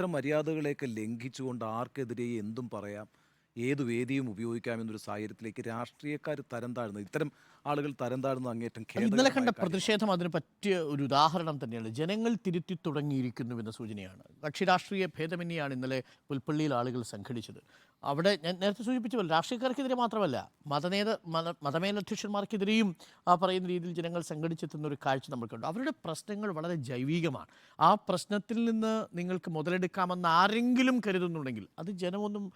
ഇത്തരം മര്യാദകളെയൊക്കെ ലംഘിച്ചുകൊണ്ട് ആർക്കെതിരെ എന്തും പറയാം? ഏത് വേദിയും ഉപയോഗിക്കാം എന്നൊരു സാഹചര്യത്തിലേക്ക് രാഷ്ട്രീയക്കാർ തരം താഴ്ന്നത് ഇത്തരം ആളുകൾ തരം താഴ്ന്നത് അങ്ങേറ്റം ഇന്നലെ കണ്ട പ്രതിഷേധം അതിന് പറ്റിയ ഒരു ഉദാഹരണം തന്നെയാണ്. ജനങ്ങൾ തിരുത്തി തുടങ്ങിയിരിക്കുന്നുവെന്ന സൂചനയാണ്. കക്ഷി രാഷ്ട്രീയ ഭേദമന്യാണ് ഇന്നലെ പുൽപ്പള്ളിയിൽ ആളുകൾ സംഘടിച്ചത്. അവിടെ ഞാൻ നേരത്തെ സൂചിപ്പിച്ച പോലെ രാഷ്ട്രീയക്കാർക്കെതിരെ മാത്രമല്ല മതനേത മത മതമേലധ്യക്ഷന്മാർക്കെതിരെയും ആ പറയുന്ന രീതിയിൽ ജനങ്ങൾ സംഘടിച്ചെത്തുന്ന ഒരു കാഴ്ച നമ്മൾക്കുണ്ട്. കണ്ടു അവരുടെ പ്രശ്നങ്ങൾ വളരെ ജൈവികമാണ്. ആ പ്രശ്നത്തിൽ നിന്ന് നിങ്ങൾക്ക് മുതലെടുക്കാമെന്ന് ആരെങ്കിലും കരുതുന്നുണ്ടെങ്കിൽ അത് ജനമൊന്നും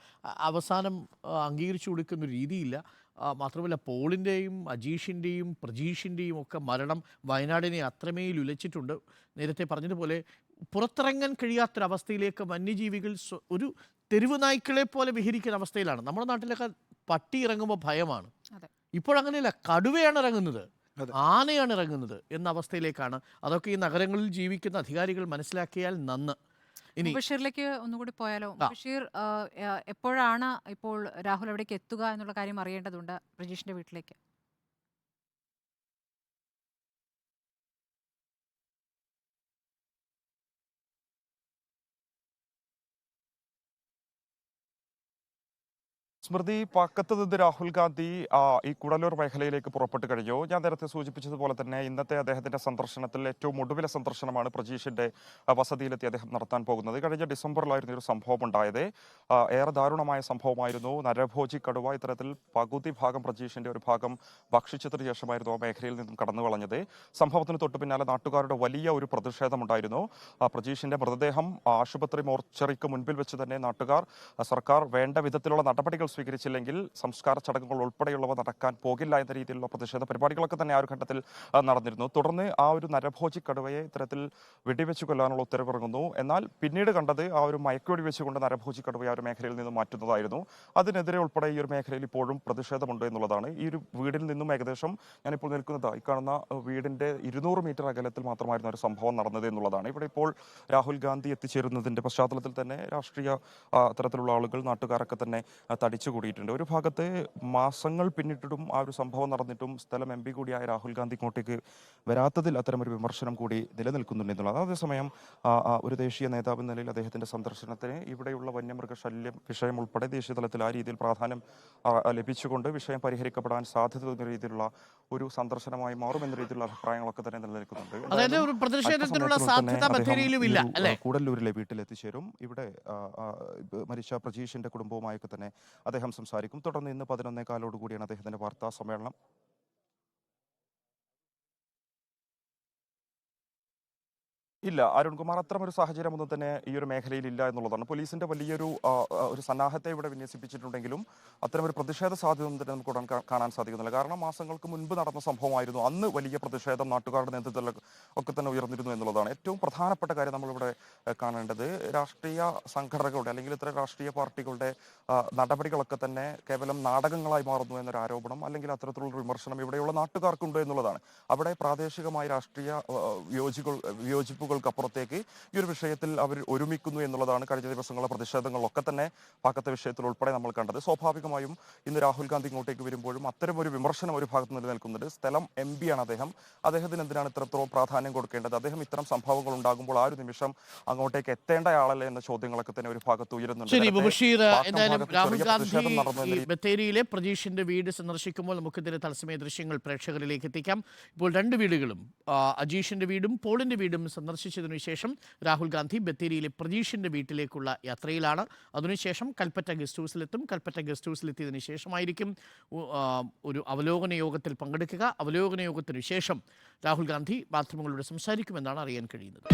അവസാനം അംഗീകരിച്ചു കൊടുക്കുന്ന രീതിയില്ല. മാത്രമല്ല പോളിന്റെയും അജീഷിന്റെയും പ്രജീഷിന്റെയും ഒക്കെ മരണം വയനാടിനെ അത്രമേൽ ഉലച്ചിട്ടുണ്ട്. നേരത്തെ പറഞ്ഞതുപോലെ പുറത്തിറങ്ങാൻ കഴിയാത്തൊരവസ്ഥയിലേക്ക് വന്യജീവികൾ ഒരു തെരുവ് നായ്ക്കളെ പോലെ വിഹരിക്കുന്ന അവസ്ഥയിലാണ്. നമ്മുടെ നാട്ടിലൊക്കെ പട്ടി ഇറങ്ങുമ്പോൾ ഭയമാണ്. ഇപ്പോഴങ്ങനെയല്ല കടുവയാണ് ഇറങ്ങുന്നത്. ആനയാണ് ഇറങ്ങുന്നത് എന്ന അവസ്ഥയിലേക്കാണ്. അതൊക്കെ ഈ നഗരങ്ങളിൽ ജീവിക്കുന്ന അധികാരികൾ മനസ്സിലാക്കിയാൽ നന്ന്. ഇനി ബഷീറിലേക്ക് ഒന്നുകൂടി പോയാലോ. ബഷീർ എപ്പോഴാണ് ഇപ്പോൾ രാഹുൽ അവിടേക്ക് എത്തുക എന്നുള്ള കാര്യം അറിയേണ്ടതുണ്ട് ബ്രിജീഷിന്റെ വീട്ടിലേക്ക്? സ്മൃതി പക്കത്ത് നിന്ന് രാഹുൽ ഗാന്ധി ഈ കുടലൂർ മേഖലയിലേക്ക് പുറപ്പെട്ടു കഴിഞ്ഞു. ഞാൻ നേരത്തെ സൂചിപ്പിച്ചതുപോലെ തന്നെ ഇന്നത്തെ അദ്ദേഹത്തിന്റെ സന്ദർശനത്തിൽ ഏറ്റവും ഒടുവിലെ സന്ദർശനമാണ് പ്രജീഷിന്റെ വസതിയിലെത്തി അദ്ദേഹം നടത്താൻ പോകുന്നത്. കഴിഞ്ഞ ഡിസംബറിലായിരുന്നു ഒരു സംഭവം ഉണ്ടായത് ഏറെ ദാരുണമായ സംഭവമായിരുന്നു. നരഭോജി കടുവ ഇത്തരത്തിൽ പകുതി ഭാഗം പ്രജീഷിന്റെ ഒരു ഭാഗം ഭക്ഷിച്ചതിന് ശേഷമായിരുന്നു ആ മേഖലയിൽ നിന്നും കടന്നു കളഞ്ഞത് സംഭവത്തിന് തൊട്ടു പിന്നാലെ നാട്ടുകാരുടെ വലിയ ഒരു പ്രതിഷേധമുണ്ടായിരുന്നു. പ്രജീഷിന്റെ മൃതദേഹം ആശുപത്രി മോർച്ചറിക്ക് മുൻപിൽ വെച്ച് തന്നെ നാട്ടുകാർ സർക്കാർ വേണ്ട വിധത്തിലുള്ള നടപടികൾ സ്വീകരിച്ചില്ലെങ്കിൽ സംസ്കാര ചടങ്ങുകൾ ഉൾപ്പെടെയുള്ളവ നടക്കാൻ പോകില്ല എന്ന രീതിയിലുള്ള പ്രതിഷേധ പരിപാടികളൊക്കെ തന്നെ ആ ഒരു ഘട്ടത്തിൽ നടന്നിരുന്നു. തുടർന്ന് ആ ഒരു നരഭോജി കടുവയെ ഇത്തരത്തിൽ വെടിവെച്ച് കൊല്ലാനുള്ള ഉത്തരവിറങ്ങുന്നു. എന്നാൽ പിന്നീട് കണ്ടത് ആ ഒരു മയക്കുവെടി വെച്ചുകൊണ്ട് നരഭോജി കടുവയെ ആ ഒരു മേഖലയിൽ നിന്ന് മാറ്റുന്നതായിരുന്നു. അതിനെതിരെ ഉൾപ്പെടെ ഈ ഒരു മേഖലയിൽ ഇപ്പോഴും പ്രതിഷേധമുണ്ട് എന്നുള്ളതാണ്. ഈ ഒരു വീടിൽ നിന്നും ഏകദേശം ഞാനിപ്പോൾ നിൽക്കുന്നത് ഈ കാണുന്ന വീടിന്റെ ഇരുന്നൂറ് മീറ്റർ അകലത്തിൽ മാത്രമായിരുന്നു ഒരു സംഭവം നടന്നത് എന്നുള്ളതാണ്. ഇവിടെ ഇപ്പോൾ രാഹുൽ ഗാന്ധി എത്തിച്ചേരുന്നതിന്റെ പശ്ചാത്തലത്തിൽ തന്നെ രാഷ്ട്രീയ തരത്തിലുള്ള ആളുകൾ നാട്ടുകാരൊക്കെ തന്നെ ആ, തടിച്ചുകൂടിയിട്ടുണ്ട് ഒരു ഭാഗത്ത് മാസങ്ങൾ പിന്നിട്ടിട്ടും ആ ഒരു സംഭവം നടന്നിട്ടും സ്ഥലം എം പി കൂടിയായ രാഹുൽ ഗാന്ധി ഇങ്ങോട്ടേക്ക് വരാത്തതിൽ അത്തരമൊരു വിമർശനം കൂടി നിലനിൽക്കുന്നുണ്ട് എന്നുള്ളത് അതേസമയം ഒരു ദേശീയ നേതാവ് എന്ന നിലയിൽ അദ്ദേഹത്തിന്റെ സന്ദർശനത്തിന് ഇവിടെയുള്ള വന്യമൃഗശല്യം വിഷയം ഉൾപ്പെടെ ദേശീയ തലത്തിൽ ആ രീതിയിൽ പ്രാധാന്യം ലഭിച്ചുകൊണ്ട് വിഷയം പരിഹരിക്കപ്പെടാൻ സാധ്യത എന്ന രീതിയിലുള്ള ഒരു സന്ദർശനമായി മാറുമെന്ന രീതിയിലുള്ള അഭിപ്രായങ്ങളൊക്കെ തന്നെ നിലനിൽക്കുന്നുണ്ട്. കൂടല്ലൂരിലെ വീട്ടിൽ എത്തിച്ചേരും ഇവിടെ മരിച്ച പ്രജീഷിന്റെ കുടുംബവുമായൊക്കെ തന്നെ അദ്ദേഹം സംസാരിക്കും. തുടർന്ന് ഇന്ന് പതിനൊന്നേ കാലോട് കൂടിയാണ് അദ്ദേഹത്തിന്റെ വാർത്താ സമ്മേളനം ഇല്ല അരുൺകുമാർ അത്തരമൊരു സാഹചര്യമൊന്നും തന്നെ ഈ ഒരു മേഖലയിൽ ഇല്ല എന്നുള്ളതാണ്. പോലീസിന്റെ വലിയൊരു ഒരു സന്നാഹത്തെ ഇവിടെ വിന്യസിപ്പിച്ചിട്ടുണ്ടെങ്കിലും അത്തരമൊരു പ്രതിഷേധ സാധ്യത തന്നെ നമുക്ക് ഉടൻ കാണാൻ സാധിക്കുന്നില്ല. കാരണം മാസങ്ങൾക്ക് മുൻപ് നടന്ന സംഭവമായിരുന്നു. അന്ന് വലിയ പ്രതിഷേധം നാട്ടുകാരുടെ നേതൃത്വത്തിൽ ഒക്കെ തന്നെ ഉയർന്നിരുന്നു എന്നുള്ളതാണ്. ഏറ്റവും പ്രധാനപ്പെട്ട കാര്യം നമ്മളിവിടെ കാണേണ്ടത് രാഷ്ട്രീയ സംഘടനകളുടെ അല്ലെങ്കിൽ ഇത്തരം രാഷ്ട്രീയ പാർട്ടികളുടെ നടപടികളൊക്കെ തന്നെ കേവലം നാടകങ്ങളായി മാറുന്നു എന്നൊരു ആരോപണം അല്ലെങ്കിൽ അത്തരത്തിലുള്ള വിമർശനം ഇവിടെയുള്ള നാട്ടുകാർക്കുണ്ട് എന്നുള്ളതാണ്. അവിടെ പ്രാദേശികമായ രാഷ്ട്രീയ യോജികൾ വിയോജികൾ വിയോജിപ്പുകൾക്കപ്പുറത്തേക്ക് ഈ ഒരു വിഷയത്തിൽ അവർ ഒരുമിക്കുന്നു എന്നുള്ളതാണ് കഴിഞ്ഞ ദിവസങ്ങളിലെ പ്രതിഷേധങ്ങളൊക്കെ തന്നെ പാക്കത്തെ വിഷയത്തിൽ ഉൾപ്പെടെ നമ്മൾ കണ്ടത്. സ്വാഭാവികമായും ഇന്ന് രാഹുൽ ഗാന്ധി ഇങ്ങോട്ടേക്ക് വരുമ്പോഴും അത്തരം ഒരു വിമർശനം ഒരു ഭാഗത്ത് നിലനിൽക്കുന്നുണ്ട് സ്ഥലം എം പി ആണ് അദ്ദേഹം. അദ്ദേഹത്തിന് എന്തിനാണ് ഇത്രത്തോളം പ്രാധാന്യം കൊടുക്കേണ്ടത്? അദ്ദേഹം ഇത്തരം സംഭവങ്ങൾ ഉണ്ടാകുമ്പോൾ ആ ഒരു നിമിഷം അങ്ങോട്ടേക്ക് എത്തേണ്ട ആളല്ലേ എന്ന ചോദ്യങ്ങളൊക്കെ തന്നെ ഒരു ഭാഗത്ത് ഉയരുന്നുണ്ട്. ബത്തേരിയിലെ പ്രജീഷിന്റെ വീട് സന്ദർശിക്കുമ്പോൾ നമുക്കിതിന്റെ തത്സമയ ദൃശ്യങ്ങൾ പ്രേക്ഷകരിലേക്ക് എത്തിക്കാം. ഇപ്പോൾ രണ്ട് വീടുകളും അജീഷിന്റെ വീടും പോളിന്റെ വീടും സന്ദർശിച്ചതിനു ശേഷം രാഹുൽ ഗാന്ധി ബത്തേരിയിലെ പ്രതീഷിന്റെ വീട്ടിലേക്കുള്ള യാത്രയിലാണ്. അതിനുശേഷം കൽപ്പറ്റ ഗസ്റ്റ് ഹൗസിലെത്തും. കൽപ്പറ്റ ഗസ്റ്റ് ഹൗസിലെത്തിയതിനു ശേഷമായിരിക്കും ഒരു അവലോകന യോഗത്തിൽ പങ്കെടുക്കുക. അവലോകന യോഗത്തിനു ശേഷം രാഹുൽ ഗാന്ധി മാധ്യമങ്ങളോട് സംസാരിക്കുമെന്നാണ് അറിയാൻ കഴിയുന്നത്.